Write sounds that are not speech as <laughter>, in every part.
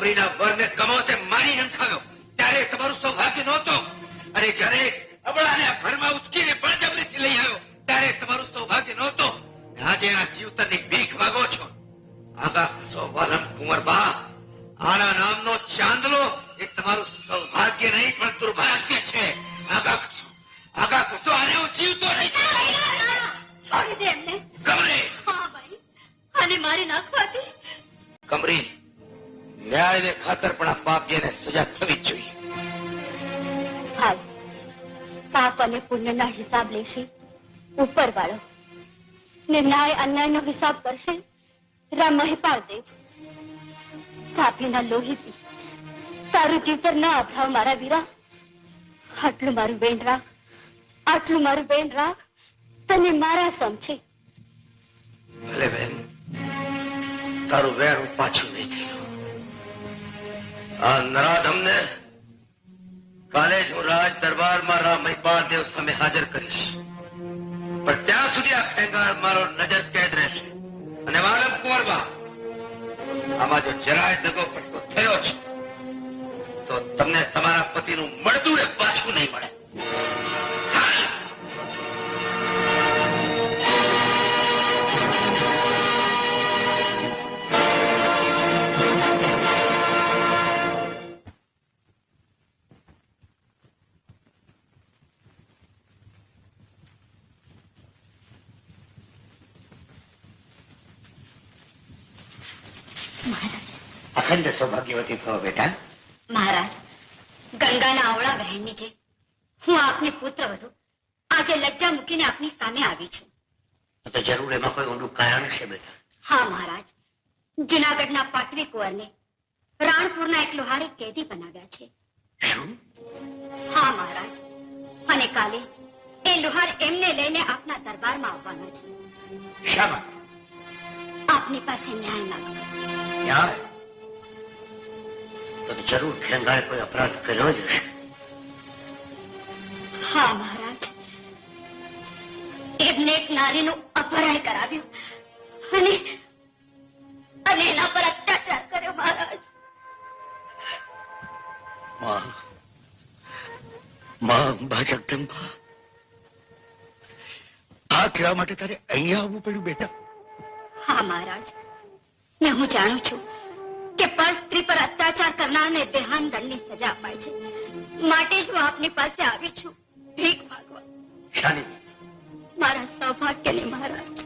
કમરીના વરને કમાવતે મારી નંખાવ્યો. ત્યારે તમારું સૌભાગ્ય નહોતો. અને જ્યારે અબળાને ઘરમાં ઉચકીને બળજબરીથી લઈ આવ્યો ત્યારે તમારું સૌભાગ્ય નહોતો. આજે એના જીવતરની ભીખ માગો છો. આગા સોવાલમ કુંવરબા આના નામનો ચાંદલો એ તમારું સૌભાગ્ય નહીં પણ દુર્ભાગ્ય છે. આગા આગા કશો આને હું જીવતો નહીં. છોડી દે એમને. કમરે. હા ભાઈ. આને મારી નાખવાથી? કમરી. ન્યાયને ખાતર પણ આ પાપીને સજા થવી જોઈએ. ભાઈ પાપ અને પુણ્યના હિસાબ લેશે ઉપર વાળો ને ન્યાય અન્યાયનો હિસાબ કરશે રામ મહિપાળ દેવ. પાપીના લોહીથી તારું જીવતર ના અભાવ મારા વીરા. આટલું મારું બેન રાખ આટલું મારું બેન રાખ તને મારા સમ છે. ભલે બેન તારું વેર પાછું નહીં થયું. આ નરાધમને કાલે જ હું રાજ દરબારમાં રામ દેવ સામે હાજર કરીશ. પણ ત્યાં સુધી આ ખેંગાર મારો નજર કેદ રહેશે. અને વાલમ કુંવરમાં આમાં જો જરાય દગો પડતો થયો છે મહારાજ. અખંડ સૌભાગ્યવતી થો બેટા. મહારાજ ગંગાના આવળા બહેનની જે હું આપની પુત્ર વધુ. આજે લજ્જા મૂકીને આપની સામે આવી છું. તો જરૂર એમાં કોઈ ઊંડું કારણ છે બેટા. હા મહારાજ. જુનાગઢના પાટવી કુંવરને રાણપુરના એક લોહારે કેદી બનાવ્યા છે. શું? હા મહારાજ. અને કાલે એ લોહાર એમને લઈને આપના દરબારમાં આવવાનો છે. શા માટે આપની પાસે ન્યાય માંગવા ન્યાય? તો તો જરૂર ખેંગાએ કોઈ અપરાધ કર્યો જ હશે. હા મહારાજ. એમને એક નારીનું અપહરણ કરાવ્યું અને અને એના પર અત્યાચાર કર્યો મહારાજ. માં માં અંબા જગદંબા. આ કહેવા માટે તારે અહીંયા આવવું પડ્યું બેટા? હા મહારાજ. ને હું જાણું છું કે પર સ્ત્રી પર અત્યાચાર કરનારને દેહાન દંડની સજા અપાય છે. માટે જ હું આપની પાસે આવી છું. ભીખ માંગવા. શાની. મારા સૌભાગ્યને મહારાજ.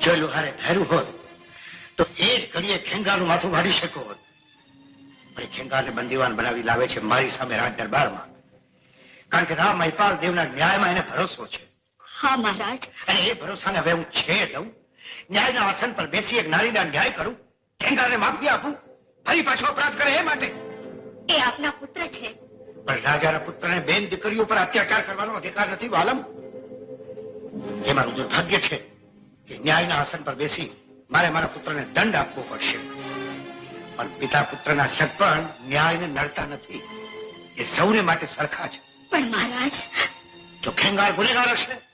જો લુહારે ધાર્યું હોત તો એ જ ઘડીએ ખેંગારનું માથું વાળી શકો હોત પણ ખેંગારને બંદીવાન બનાવી લાવે છે મારી સામે રાજ દરબારમાં. કારણ કે રામ મહિપાલ દેવના ન્યાયમાં એને ભરોસો છે. હા મહારાજ. અને એ ભરોસાને હવે હું છે દઉં ન્યાયના આસન પર બેસી એક નારીના ન્યાય કરું. ખેંગારને માફી આપું. ફરી પાછો અપરાધ કરે એ માટે. એ આપના પુત્ર છે. પણ રાજાના પુત્રને બેન દીકરીઓ પર અત્યાચાર કરવાનો અધિકાર નથી વાલમ. એ મારું દુર્ભાગ્ય છે કે ન્યાયના આસન પર બેસી મારે મારા પુત્રને દંડ આપવો પડશે. પણ પિતા પુત્રના સગપણ ન્યાયને નડતા નથી. એ સૌને માટે સરખા છે. પણ મહારાજ. જો ખેંગાર ગુનેગાર હશે.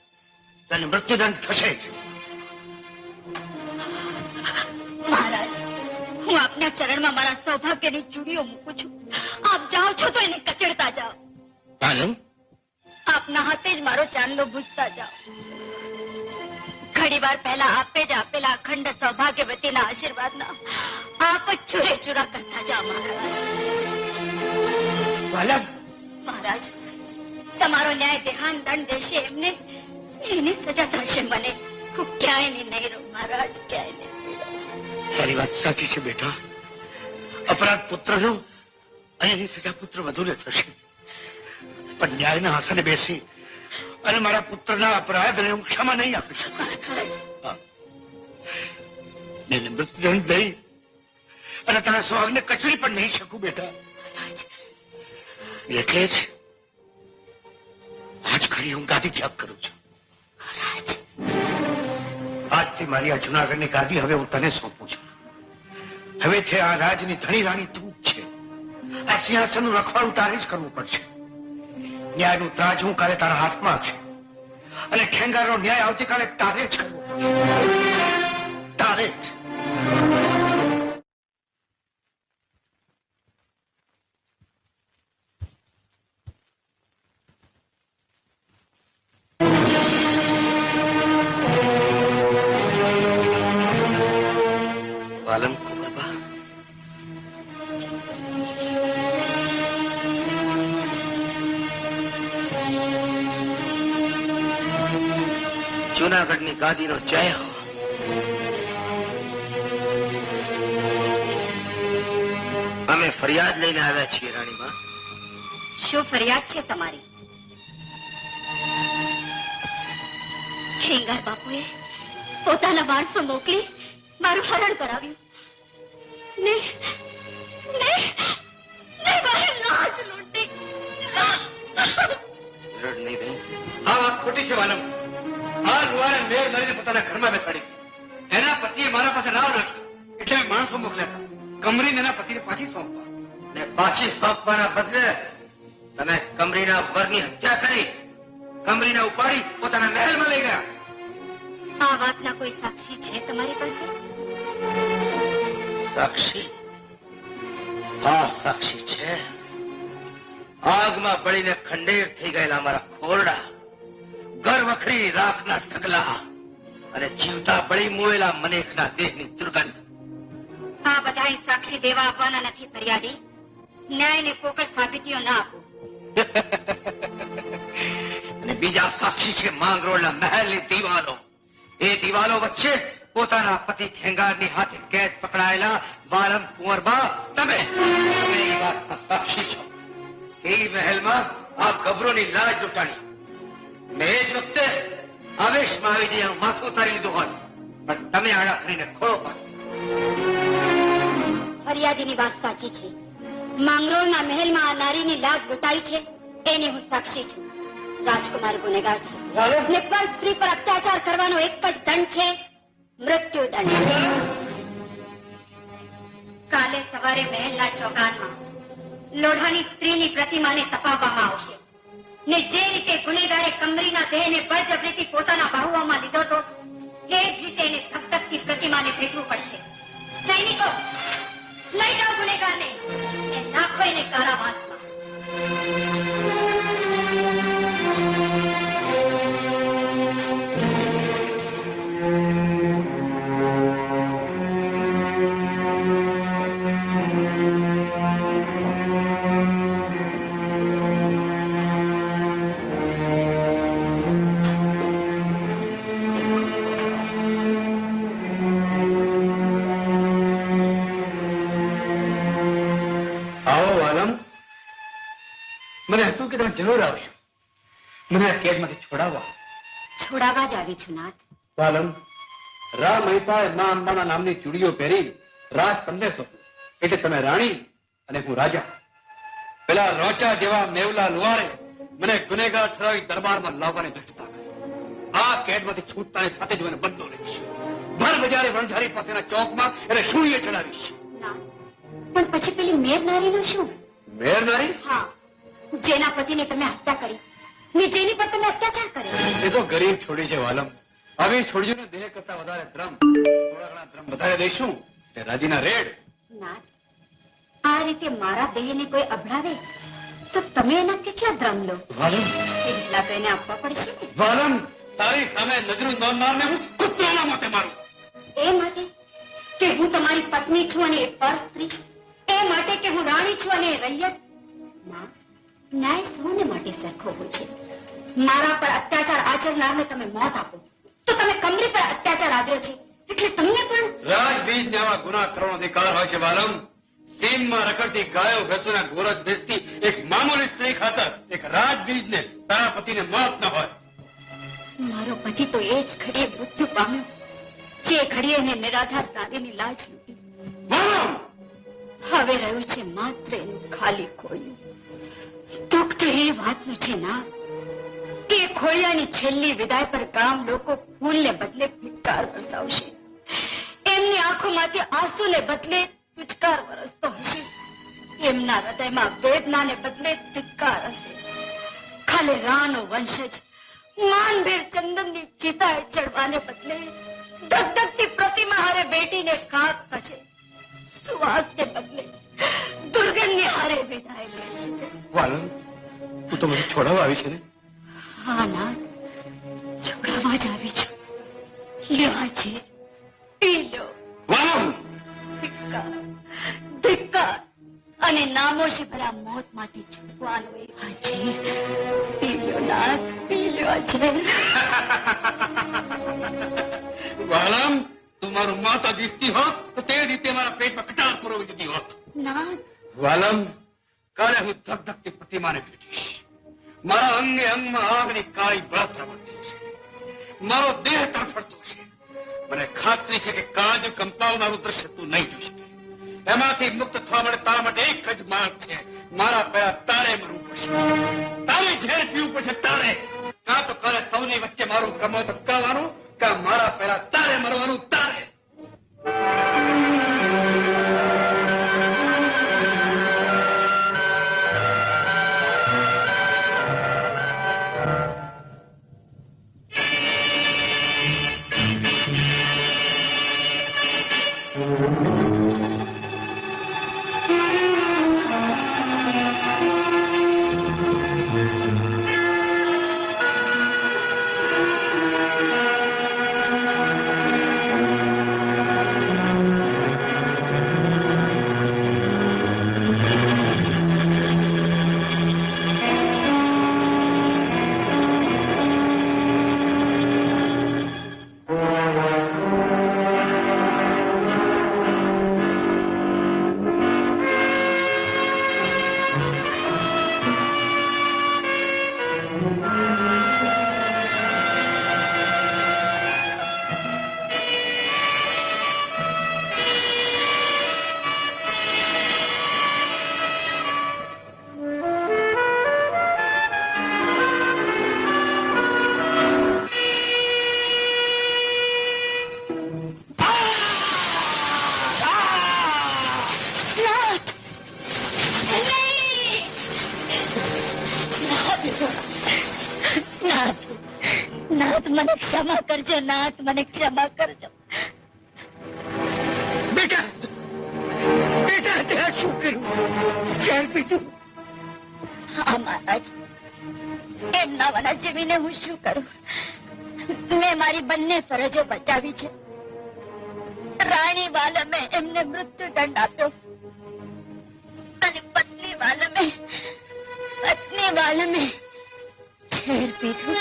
તેને મૃત્યુદંડ થશે. જ મહારાજ હું આપના ચરણમાં મારા સૌભાગ્યની ચૂડીઓ મૂકું છું. આપ જાઓ છો તો એને કચડતા જાઓ. આપના હાથે જ મારો ચાંદલો ભૂસતા જાઓ. ઘણી વાર પહેલા આપે જ આપેલા અખંડ સૌભાગ્યવતીના આશીર્વાદના આપ જ ચૂરે ચૂરા કરતા જાઓ મહારાજ. મહારાજ તમારો ન્યાય દેહાન દંડ દેશે એમને એની સજા થશે મને. હું ક્યાંય નહીં રહું મહારાજ ક્યાંય નહીં તારી વાત સાચી છે બેટા. અપરાધ પુત્રનો અને એની સજા પુત્ર વધુને થશે. પણ ન્યાયના આસને બેસી અને મારા પુત્રના અપરાધને હું ક્ષમા નહીં આપી શકું. એને મૃત્યુદંડ દઈ અને તારા સ્વાગને કચરી પણ નહીં શકું બેટા. એટલે જ આજ ઘડી હું ગાદી ત્યાગ કરું છું. આજથી મારી આ જુનાગઢની ગાદી હવે હું તને સોંપું છું. હવે છે આ રાજની ધણી રાણી તું જ છે. આ સિંહાસનનું રખવાડું તારે જ કરવું પડશે. ન્યાયનું ત્રાજ હું કાલે તારા હાથમાં છે અને ખેંગારનો ન્યાય આવતીકાલે તારે જ કરવો તારે જ. જુનાગઢની ગાદીનો જય હો. અમે ફરિયાદ લઈને આવ્યા છીએ, રાણીમાં. શું ફરિયાદ છે તમારી? ખેંગાર બાપુએ પોતાના માણસો મોકલી મારું હરણ કરાવ્યું. પાછી સોંપવાના બદલે તમે કમરીના વરની હત્યા કરી કમરીને ઉપાડી પોતાના મહેલમાં લઈ ગયા. આ વાતના કોઈ સાક્ષી છે તમારી પાસે? સાક્ષી? હા સાક્ષી છે. આગમાં બળીને ખંડેર થઈ ગયેલા મારા ખોરડા ઘર વખરી રાખના ઢગલા અને જીવતા બળી મુળેલા મનેખના દેહની દુર્ગંધ. આ બધાય સાક્ષી દેવા આપવાના નથી ફરિયાદી. ન્યાયને પોકળ સાબિતીઓ ના આપો. <laughs> અને બીજા સાક્ષી છે માંગરોળના મહેલની દિવાલો. એ દિવાલો વચ્ચે પોતાના પતિ ખેંગારની હાથે કેદ પકડાયેલા બાલમ કુંવરબા તમે. તમે એ વાતના સાક્ષી છો. એ મહેલમાં આ ગભરોની લાજ લૂંટાણી મેં જ વખતે આવેશમાં આવી જઈ માથું ઉતારી લીધું હોત. પણ તમે આડા ફરીને ખોળો પાછો ફરિયાદીની વાત સાચી છે. માંગરોળના મહેલમાં આ નારીની લાજ લૂંટાઈ છે. એની હું સાક્ષી છું. રાજકુમાર ગુનેગાર છે. ને પણ સ્ત્રી પર અત્યાચાર કરવાનો એક જ દંડ છે મૃત્યુ દંડ. કાલે સવારે મહેલના ચોગાનમાં લોઢાની સ્ત્રીની પ્રતિમાને તપાવવામાં આવશે. ને જે રીતે ગુનેગારે કમરીના દેહને બળજબરીથી પોતાના બાહુઓમાં લીધો તો એ જ રીતે એને ધકધકતી પ્રતિમાને ભેટવું પડશે. સૈનિકો લઈ જાઓ ગુનેગારને. ને નાખો એને કારાવાસમાં આવો વાલમ મને હતું કે તમે જરૂર આવશો મને આ કેદમાંથી છોડાવવા છોડાવવા જ આવી છું નાથ. વાલમ રા મહિપાએ મા અંબાના નામની ચૂડીઓ પહેરી રાજ તમને સોંપ્યું એટલે તમે રાણી અને હું રાજા. પેલા રોચા જેવા મેવલા લુવારે મને ગુનેગાર ઠરાવી દરબારમાં લાવવાની ધષ્ટતા કરી. આ કેદમાંથી છૂટતાની સાથે જ મને બદલો લઈશ. ભર બજારે વણઝારી પાસેના ચોકમાં એને શૂળીએ ચડાવીશ. પણ પછી પેલી મેર નારીનું શું? મેરનારી હા. જેના પતિને તમે હત્યા કરી. ને જેની પર તમે અત્યાચાર કર્યો. એ તો ગરીબ છોડી છે વાલમ. આવી છોડીઓને દેહ કરતા વધારે દ્રમ થોડા ઘણા દ્રમ વધારે દઈશું તે રાજીના રેડ. ના. આ રીતે મારા દેહને કોઈ અભડાવે તો તમે એના કેટલા દ્રમ લો? વાલમ. એટલા તો એને આપવા પડશે ને. વાલમ તારી સામે નજરું નોંધનારને હું કૂતરાના મોતે મારું. એ માટે કે હું તમારી પત્ની છું અને એ પર સ્ત્રી. એ માટે કે હું રાણી છું અને રૈયત ના ન્યાય સૌને માટે સરખો હોય છે. મારા પર અત્યાચાર આચરનારને તમે મોત આપો. તો તમે કમરી પર અત્યાચાર આદર્યો છે. એટલે તમને પણ રાજબીજને આવા ગુના કરવાનો અધિકાર હોય છે બાલમ. સીમમાં રખડતી ગાયો ભેંસોના ગોરજ વેચતી એક મામૂલી સ્ત્રી ખાતર એક રાજબીજને તારા પતિને મોત ન હોય. મારો પતિ તો એ જ ઘડીએ મૃત્યુ પામ્યો. જે ઘડીએ એને નિરાધાર નારીની લાજ લૂટી. હવે રહ્યું છે માત્ર એનું ખાલી ખોયું દુઃખ તો એ વાતનું છે ના. કે ખોયાની છેલ્લી વિદાય પર ગામ લોકો ફૂલને બદલે ફિટકાર વરસાવશે. એમની આંખોમાંથી આંસુને બદલે તુચકાર વરસતો હશે. એમના હૃદયમાં વેદનાને બદલે ધિક્કાર હશે. ખાલી રાનો વંશજ માનભેર ચંદનની ચિતાએ ચડવાને બદલે ધગધગતી પ્રતિમા હારે બેટીને કાક થશે સુવાસને બદલે દુર્ગંધને હારે વિદાય લેશે વાલમ તું તો મને છોડાવવા આવી છે ને હા નાથ છોડાવવા જ આવી છું લેવા છે પી લો વાલમ ધિક્કાર ધિક્કાર અને નામોશી ભરા મોતમાંથી છૂટવાનો એ આ ઝેર નાથ પી લ્યો વાલમ તું મારું માતા દીસતી હોત તો તે રીતે મારા પેટમાં કટાર પુરવી દીધી હોત. વાલમ કાલે હું ધગધગતી પ્રતિમાને ભેટીશ. મારા અંગે અંગમાં આગની કાળી બળતરા વધતી છે. મારો દેહ તડફડતો છે. મને ખાતરી છે કે કાજ કંપાવનારું દ્રશ્ય તું નહીં જોઈ શકે. એમાંથી મુક્ત થવા માટે તારા માટે એક જ માર્ગ છે. મારા પહેલા તારે મરવું પડશે. તારે ઝેર પીવું પડશે તારે. કાં તો કાલે સૌની વચ્ચે મારું કમો ધબકાવવાનું કાં મારા પહેલા તારે મરવાનું તારે કરજો નાથ મને ક્ષમા કરજો. બેટા બેટા ત્યાં શું કર્યું? ઝેર પીધું? હા મહારાજ. એમના વાલા જીવીને હું શું કરું? મેં મારી બંને ફરજો બચાવી છે. રાણી વાલમે એમને મૃત્યુદંડ આપ્યો. અને પત્ની વાલમે પત્ની વાલમે ઝેર પીધું.